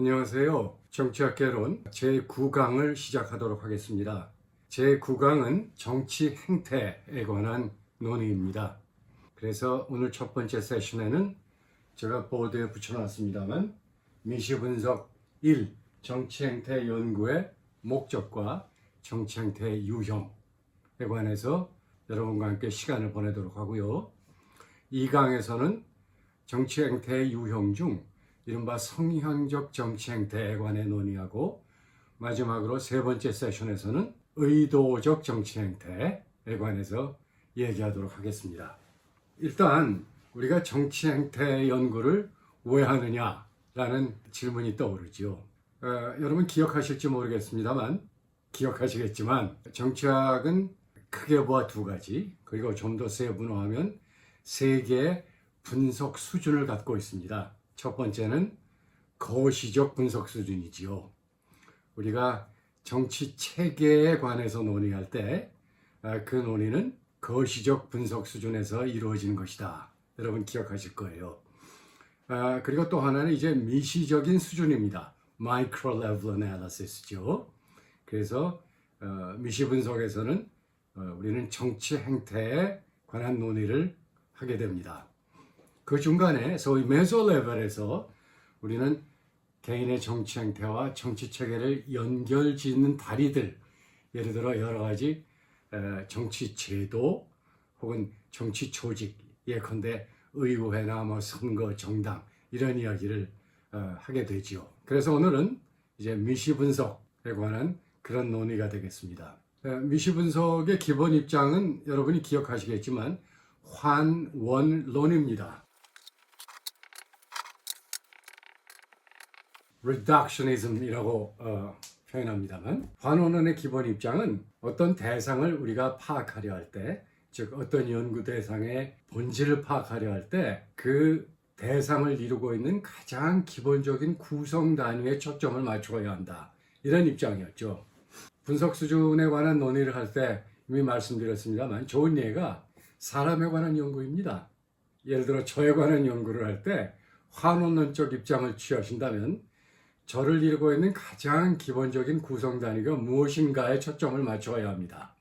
안녕하세요. 정치학개론 제9강을 시작하도록 하겠습니다. 제9강은 정치 행태에 관한 논의입니다. 그래서 오늘 첫 번째 세션에는 제가 보드에 붙여놨습니다만 미시 분석 1 정치 행태 연구의 목적과 정치 행태의 유형에 관해서 여러분과 함께 시간을 보내도록 하고요. 2강에서는 정치 행태의 유형 중 이른바 성향적 정치 행태에 관해 논의하고 마지막으로 세 번째 세션에서는 의도적 정치 행태에 관해서 얘기하도록 하겠습니다. 일단 우리가 정치 행태 연구를 왜 하느냐라는 질문이 떠오르지요. 어, 여러분 기억하실지 모르겠습니다만 기억하시겠지만 정치학은 크게 보아 두 가지 그리고 좀 더 세분화하면 세 개의 분석 수준을 갖고 있습니다. 첫 번째는 거시적 분석 수준이지요. 우리가 정치 체계에 관해서 논의할 때 그 논의는 거시적 분석 수준에서 이루어지는 것이다. 여러분 기억하실 거예요. 아, 그리고 또 하나는 이제 미시적인 수준입니다. Micro Level Analysis죠. 그래서 어, 미시 분석에서는 어, 우리는 정치 행태에 관한 논의를 하게 됩니다. 그 중간에 소위 메소 레벨에서 우리는 개인의 정치 행태와 정치 체계를 연결 짓는 다리들, 예를 들어 여러 가지 에, 정치 제도 혹은 정치 조직, 예컨대 의회나 뭐 선거, 정당 이런 이야기를 어, 하게 되지요. 그래서 오늘은 이제 미시 분석에 관한 그런 논의가 되겠습니다. 에, 미시 분석의 기본 입장은 여러분이 기억하시겠지만 환원론입니다. Reductionism이라고 어, 표현합니다만 환원론의 기본 입장은 어떤 대상을 우리가 파악하려 할 때, 즉 어떤 연구 대상의 본질을 파악하려 할 때 그 대상을 이루고 있는 가장 기본적인 구성 단위에 초점을 맞춰야 한다. 이런 입장이었죠. 분석 수준에 관한 논의를 할 때 이미 말씀드렸습니다만 좋은 예가 사람에 관한 연구입니다. 예를 들어 저에 관한 연구를 할 때 환원론적 입장을 취하신다면 저를 이루고 있는 가장 기본적인 구성 단위가 무엇인가에 초점을 맞춰야 합니다.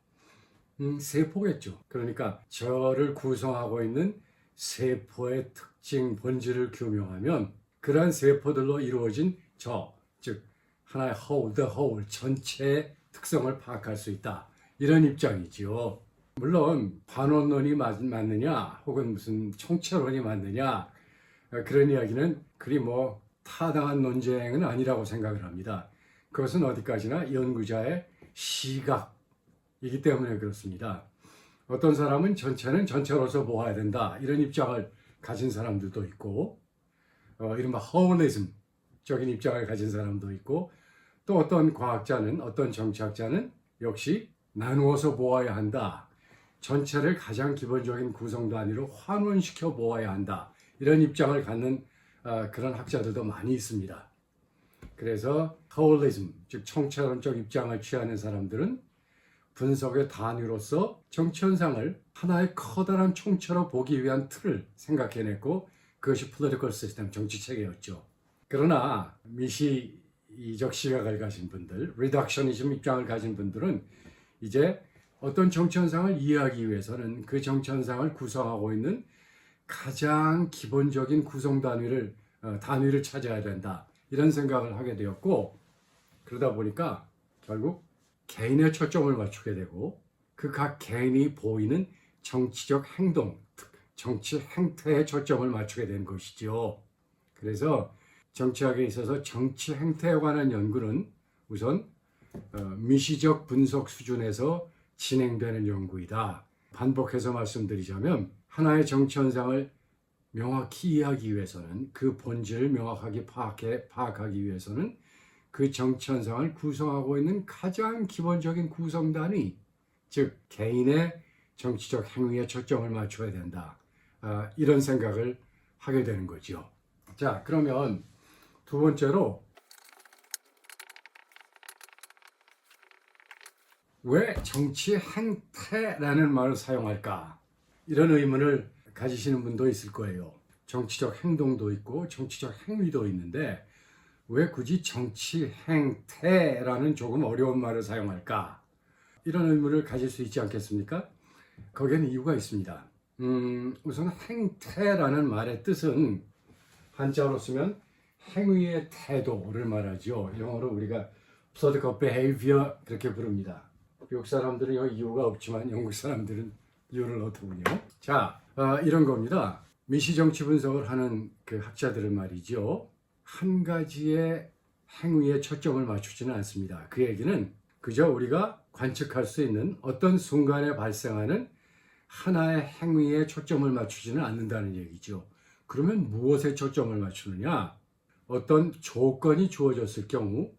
음, 세포겠죠. 그러니까 저를 구성하고 있는 세포의 특징, 본질을 규명하면 그러한 세포들로 이루어진 저, 즉 하나의 whole, the whole, 전체의 특성을 파악할 수 있다. 이런 입장이지요. 물론 반원론이 맞, 맞느냐 혹은 무슨 총체론이 맞느냐 어, 그런 이야기는 그리 뭐 타당한 논쟁은 아니라고 생각을 합니다. 그것은 어디까지나 연구자의 시각이기 때문에 그렇습니다. 어떤 사람은 전체는 전체로서 보아야 된다 이런 입장을 가진 사람들도 있고 어, 이른바 허울리즘적인 입장을 가진 사람도 있고 또 어떤 과학자는 어떤 정치학자는 역시 나누어서 보아야 한다. 전체를 가장 기본적인 구성 단위로 환원시켜 보아야 한다. 이런 입장을 갖는 어, 그런 학자들도 많이 있습니다. 그래서 하울리즘, 즉 총체론적 입장을 취하는 사람들은 분석의 단위로서 정치 현상을 하나의 커다란 총체로 보기 위한 틀을 생각해냈고 그것이 political system, 정치 체계였죠. 그러나 미시적 시각을 가진 분들, reductionism 입장을 가진 분들은 이제 어떤 정치 현상을 이해하기 위해서는 그 정치 현상을 구성하고 있는 가장 기본적인 구성 단위를 어, 단위를 찾아야 된다 이런 생각을 하게 되었고 그러다 보니까 결국 개인의 초점을 맞추게 되고 그 각 개인이 보이는 정치적 행동, 정치 행태에 초점을 맞추게 된 것이죠. 그래서 정치학에 있어서 정치 행태에 관한 연구는 우선 어, 미시적 분석 수준에서 진행되는 연구이다. 반복해서 말씀드리자면 하나의 정치 현상을 명확히 이해하기 위해서는 그 본질을 명확하게 파악해 파악하기 위해서는 그 정치 현상을 구성하고 있는 가장 기본적인 구성단위, 즉 개인의 정치적 행위에 초점을 맞춰야 된다. 아, 이런 생각을 하게 되는 거죠. 자, 그러면 두 번째로 왜 정치 행태라는 말을 사용할까? 이런 의문을 가지시는 분도 있을 거예요. 정치적 행동도 있고 정치적 행위도 있는데 왜 굳이 정치 행태라는 조금 어려운 말을 사용할까? 이런 의문을 가질 수 있지 않겠습니까? 거기에는 이유가 있습니다. 음, 우선 행태라는 말의 뜻은 한자로 쓰면 행위의 태도를 말하죠. 영어로 우리가 absurd behavior 그렇게 부릅니다. 미국 사람들은 이유가 없지만 영국 사람들은 이유를 얻더군요. 자, 어, 이런 겁니다. 미시 정치 분석을 하는 그 학자들은 말이죠. 한 가지의 행위에 초점을 맞추지는 않습니다. 그 얘기는 그저 우리가 관측할 수 있는 어떤 순간에 발생하는 하나의 행위에 초점을 맞추지는 않는다는 얘기죠. 그러면 무엇에 초점을 맞추느냐? 어떤 조건이 주어졌을 경우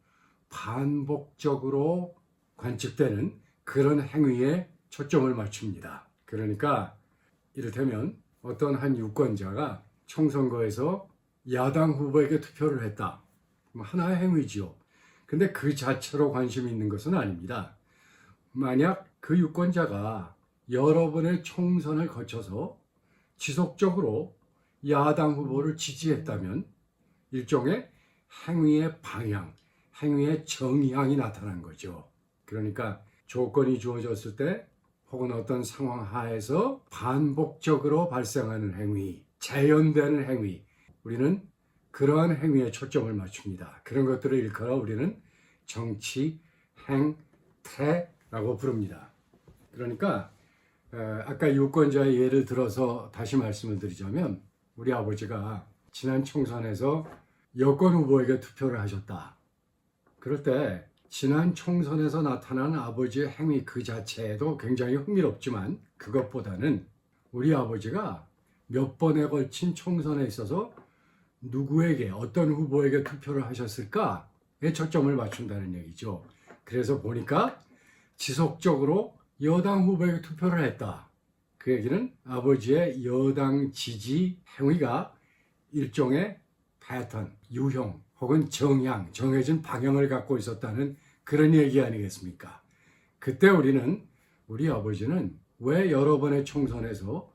반복적으로 관측되는 그런 행위에 초점을 맞춥니다. 그러니까 이를테면 어떤 한 유권자가 총선거에서 야당 후보에게 투표를 했다. 뭐 하나의 행위지요. 근데 그 자체로 관심이 있는 것은 아닙니다. 만약 그 유권자가 여러 번의 총선을 거쳐서 지속적으로 야당 후보를 지지했다면 일종의 행위의 방향, 행위의 정향이 나타난 거죠. 그러니까 조건이 주어졌을 때 혹은 어떤 상황 하에서 반복적으로 발생하는 행위, 재현되는 행위, 우리는 그러한 행위에 초점을 맞춥니다. 그런 것들을 일컬어 우리는 정치 행 태라고 부릅니다. 그러니까 어, 아까 유권자의 예를 들어서 다시 말씀을 드리자면 우리 아버지가 지난 총선에서 여권 후보에게 투표를 하셨다. 그럴 때 지난 총선에서 나타난 아버지의 행위 그 자체도 굉장히 흥미롭지만 그것보다는 우리 아버지가 몇 번에 걸친 총선에 있어서 누구에게 어떤 후보에게 투표를 하셨을까에 초점을 맞춘다는 얘기죠. 그래서 보니까 지속적으로 여당 후보에게 투표를 했다. 그 얘기는 아버지의 여당 지지 행위가 일종의 패턴, 유형 혹은 정향, 정해진 방향을 갖고 있었다는 그런 얘기 아니겠습니까? 그때 우리는 우리 아버지는 왜 여러 번의 총선에서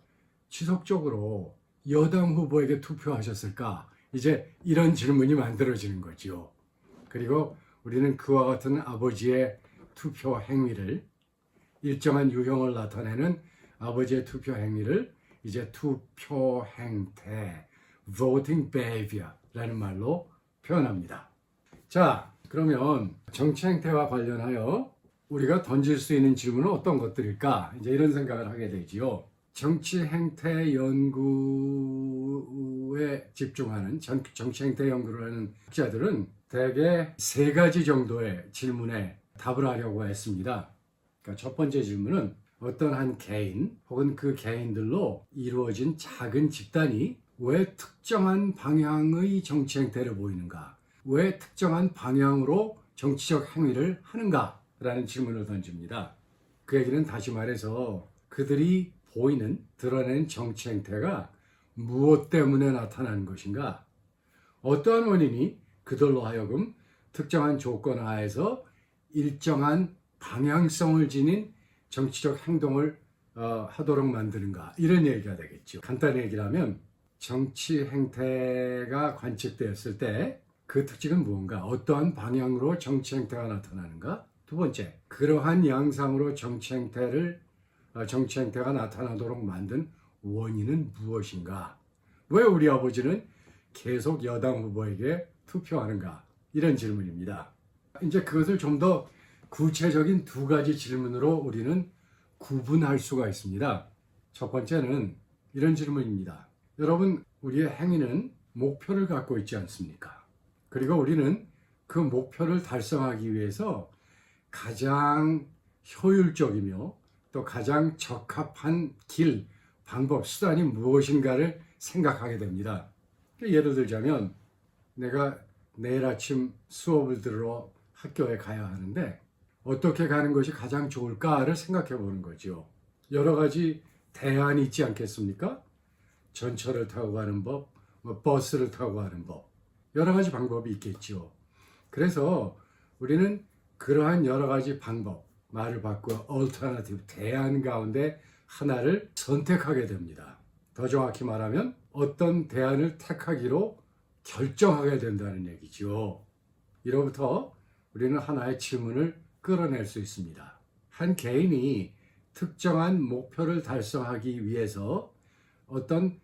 지속적으로 여당 후보에게 투표하셨을까? 이제 이런 질문이 만들어지는 거지요. 그리고 우리는 그와 같은 아버지의 투표 행위를 일정한 유형을 나타내는 아버지의 투표 행위를 이제 투표 행태, voting behavior라는 말로 표현합니다. 자, 그러면 정치 행태와 관련하여 우리가 던질 수 있는 질문은 어떤 것들일까? 이제 이런 생각을 하게 되지요. 정치 행태 연구에 집중하는 정- 정치 행태 연구를 하는 학자들은 대개 세 가지 정도의 질문에 답을 하려고 했습니다. 그러니까 첫 번째 질문은 어떤 한 개인 혹은 그 개인들로 이루어진 작은 집단이 왜 특정한 방향의 정치 행태를 보이는가? 왜 특정한 방향으로 정치적 행위를 하는가? 라는 질문을 던집니다. 그 얘기는 다시 말해서 그들이 보이는 드러낸 정치 행태가 무엇 때문에 나타나는 것인가? 어떠한 원인이 그들로 하여금 특정한 조건 하에서 일정한 방향성을 지닌 정치적 행동을 어, 하도록 만드는가 이런 얘기가 되겠죠. 간단히 얘기를 하면 정치 행태가 관측되었을 때 그 특징은 무언가 어떠한 방향으로 정치 행태가 나타나는가 두 번째 그러한 양상으로 정치 행태를 어, 정치 행태가 나타나도록 만든 원인은 무엇인가 왜 우리 아버지는 계속 여당 후보에게 투표하는가 이런 질문입니다. 이제 그것을 좀 더 구체적인 두 가지 질문으로 우리는 구분할 수가 있습니다. 첫 번째는 이런 질문입니다. 여러분, 우리의 행위는 목표를 갖고 있지 않습니까? 그리고 우리는 그 목표를 달성하기 위해서 가장 효율적이며 또 가장 적합한 길, 방법, 수단이 무엇인가를 생각하게 됩니다. 예를 들자면 내가 내일 아침 수업을 들으러 학교에 가야 하는데 어떻게 가는 것이 가장 좋을까를 생각해 보는 거죠. 여러 가지 대안이 있지 않겠습니까? 전철을 타고 가는 법, 뭐 버스를 타고 가는 법, 여러 가지 방법이 있겠죠. 그래서 우리는 그러한 여러 가지 방법, 말을 바꾸어 alternative, 대안 가운데 하나를 선택하게 됩니다. 더 정확히 말하면 어떤 대안을 택하기로 결정하게 된다는 얘기죠. 이로부터 우리는 하나의 질문을 끌어낼 수 있습니다. 한 개인이 특정한 목표를 달성하기 위해서 어떤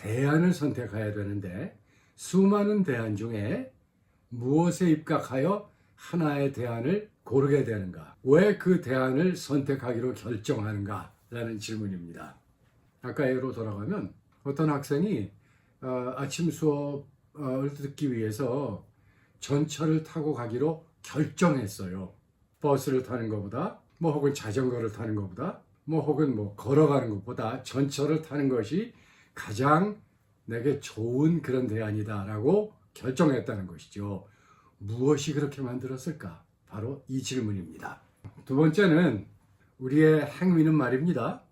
대안을 선택해야 되는데 수많은 대안 중에 무엇에 입각하여 하나의 대안을 고르게 되는가? 왜 그 대안을 선택하기로 결정하는가? 라는 질문입니다. 아까 예로 돌아가면 어떤 학생이 어, 아침 수업을 듣기 위해서 전철을 타고 가기로 결정했어요. 버스를 타는 것보다 뭐 혹은 자전거를 타는 것보다 뭐 혹은 뭐 걸어가는 것보다 전철을 타는 것이 가장 내게 좋은 그런 대안이다라고 결정했다는 것이죠. 무엇이 그렇게 만들었을까? 바로 이 질문입니다. 두 번째는 우리의 행위는 말입니다.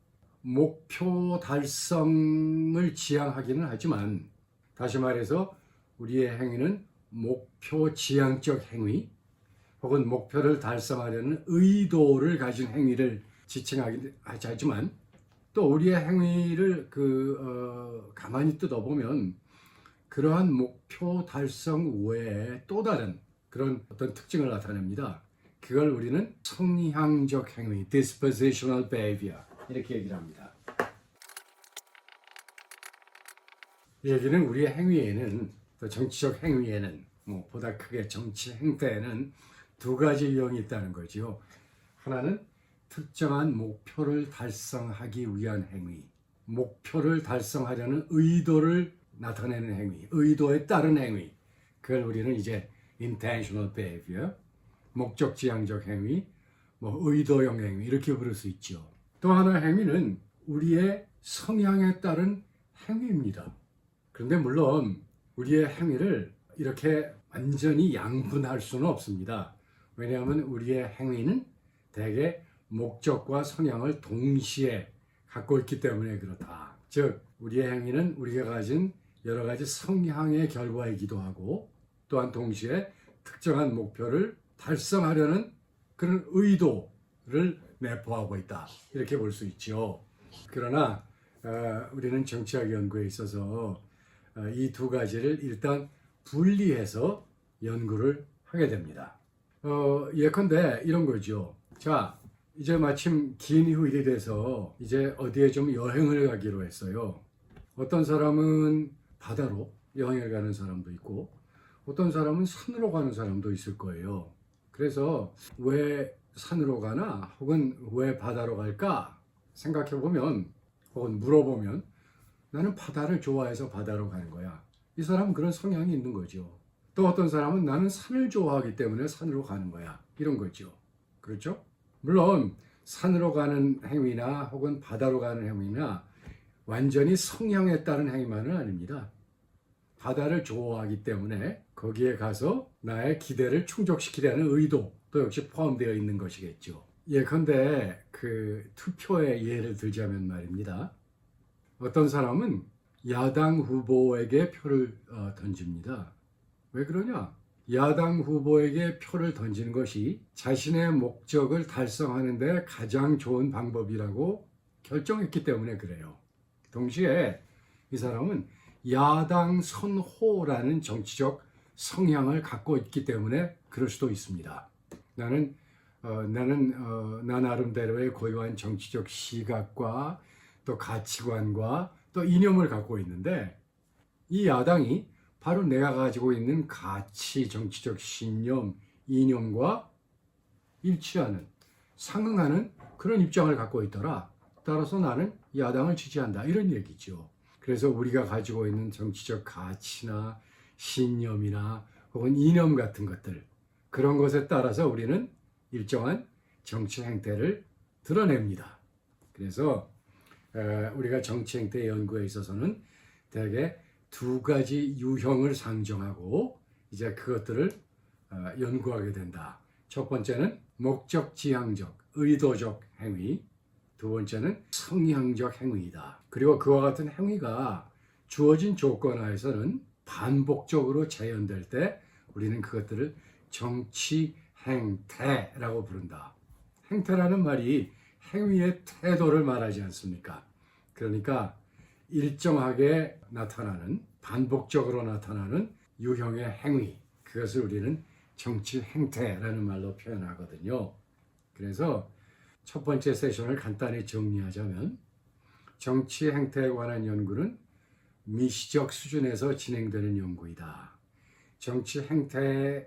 목표 달성을 지향하기는 하지만 다시 말해서 우리의 행위는 목표 지향적 행위 혹은 목표를 달성하려는 의도를 가진 행위를 지칭하긴 하지만 또 우리의 행위를 그 어, 가만히 뜯어보면 그러한 목표 달성 외에 또 다른 그런 어떤 특징을 나타냅니다. 그걸 우리는 성향적 행위, dispositional behavior 이렇게 얘기를 합니다. 이 얘기는 우리의 행위에는 또 정치적 행위에는 뭐 보다 크게 정치 행태에는 두 가지 유형이 있다는 거지요. 하나는 특정한 목표를 달성하기 위한 행위, 목표를 달성하려는 의도를 나타내는 행위, 의도에 따른 행위. 그걸 우리는 이제 intentional behavior, 목적 지향적 행위, 뭐 의도형 행위 이렇게 부를 수 있죠. 또 하나의 행위는 우리의 성향에 따른 행위입니다. 그런데 물론 우리의 행위를 이렇게 완전히 양분할 수는 없습니다. 왜냐하면 우리의 행위는 대개 목적과 성향을 동시에 갖고 있기 때문에 그렇다. 즉, 우리의 행위는 우리가 가진 여러 가지 성향의 결과이기도 하고 또한 동시에 특정한 목표를 달성하려는 그런 의도를 내포하고 있다. 이렇게 볼 수 있죠. 그러나 어, 우리는 정치학 연구에 있어서 어, 이두 가지를 일단 분리해서 연구를 하게 됩니다. 어, 예컨대 이런 거죠. 자, 이제 마침 긴 휴일이 돼서 이제 어디에 좀 여행을 가기로 했어요. 어떤 사람은 바다로 여행을 가는 사람도 있고 어떤 사람은 산으로 가는 사람도 있을 거예요. 그래서 왜 산으로 가나 혹은 왜 바다로 갈까 생각해 보면 혹은 물어보면 나는 바다를 좋아해서 바다로 가는 거야. 이 사람은 그런 성향이 있는 거죠. 또 어떤 사람은 나는 산을 좋아하기 때문에 산으로 가는 거야. 이런 거죠. 그렇죠? 물론 산으로 가는 행위나 혹은 바다로 가는 행위나 완전히 성향에 따른 행위만은 아닙니다. 바다를 좋아하기 때문에 거기에 가서 나의 기대를 충족시키려는 의도도 역시 포함되어 있는 것이겠죠. 예컨대 그 투표의 예를 들자면 말입니다. 어떤 사람은 야당 후보에게 표를 어, 던집니다. 왜 그러냐? 야당 후보에게 표를 던지는 것이 자신의 목적을 달성하는 데 가장 좋은 방법이라고 결정했기 때문에 그래요. 동시에 이 사람은 야당 선호라는 정치적 성향을 갖고 있기 때문에 그럴 수도 있습니다. 나는 어, 나는 어, 나 나름대로의 고유한 정치적 시각과 또 가치관과 또 이념을 갖고 있는데 이 야당이 바로 내가 가지고 있는 가치, 정치적 신념, 이념과 일치하는 상응하는 그런 입장을 갖고 있더라. 따라서 나는 야당을 지지한다. 이런 얘기죠. 그래서 우리가 가지고 있는 정치적 가치나 신념이나 혹은 이념 같은 것들 그런 것에 따라서 우리는 일정한 정치 행태를 드러냅니다. 그래서 우리가 정치 행태 연구에 있어서는 대개 두 가지 유형을 상정하고 이제 그것들을 어, 연구하게 된다. 첫 번째는 목적 지향적, 의도적 행위. 두 번째는 성향적 행위이다. 그리고 그와 같은 행위가 주어진 조건 하에서는 반복적으로 재현될 때 우리는 그것들을 정치 행태라고 부른다. 행태라는 말이 행위의 태도를 말하지 않습니까? 그러니까 일정하게 나타나는 반복적으로 나타나는 유형의 행위 그것을 우리는 정치 행태라는 말로 표현하거든요. 그래서 첫 번째 세션을 간단히 정리하자면 정치 행태에 관한 연구는 미시적 수준에서 진행되는 연구이다. 정치 행태에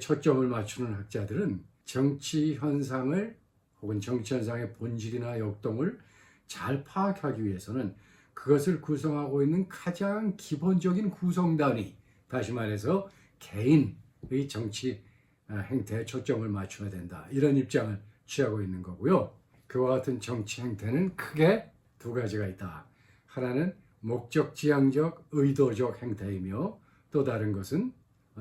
초점을 맞추는 학자들은 정치 현상을 혹은 정치 현상의 본질이나 역동을 잘 파악하기 위해서는 그것을 구성하고 있는 가장 기본적인 구성단위, 다시 말해서 개인의 정치 아, 행태에 초점을 맞춰야 된다. 이런 입장을 취하고 있는 거고요. 그와 같은 정치 행태는 크게 두 가지가 있다. 하나는 목적 지향적 의도적 행태이며 또 다른 것은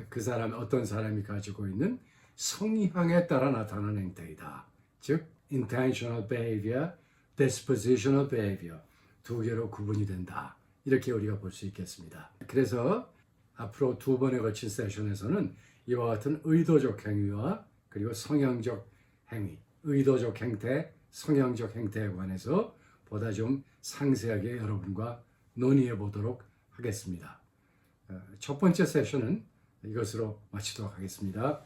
그 사람 어떤 사람이 가지고 있는 성향에 따라 나타나는 행태이다. 즉 intentional behavior, dispositional behavior 두 개로 구분이 된다. 이렇게 우리가 볼 수 있겠습니다. 그래서 앞으로 두 번에 걸친 세션에서는 이와 같은 의도적 행위와 그리고 성향적 행위, 의도적 행태, 성향적 행태에 관해서 보다 좀 상세하게 여러분과 논의해 보도록 하겠습니다. 어, 첫 번째 세션은 이것으로 마치도록 하겠습니다.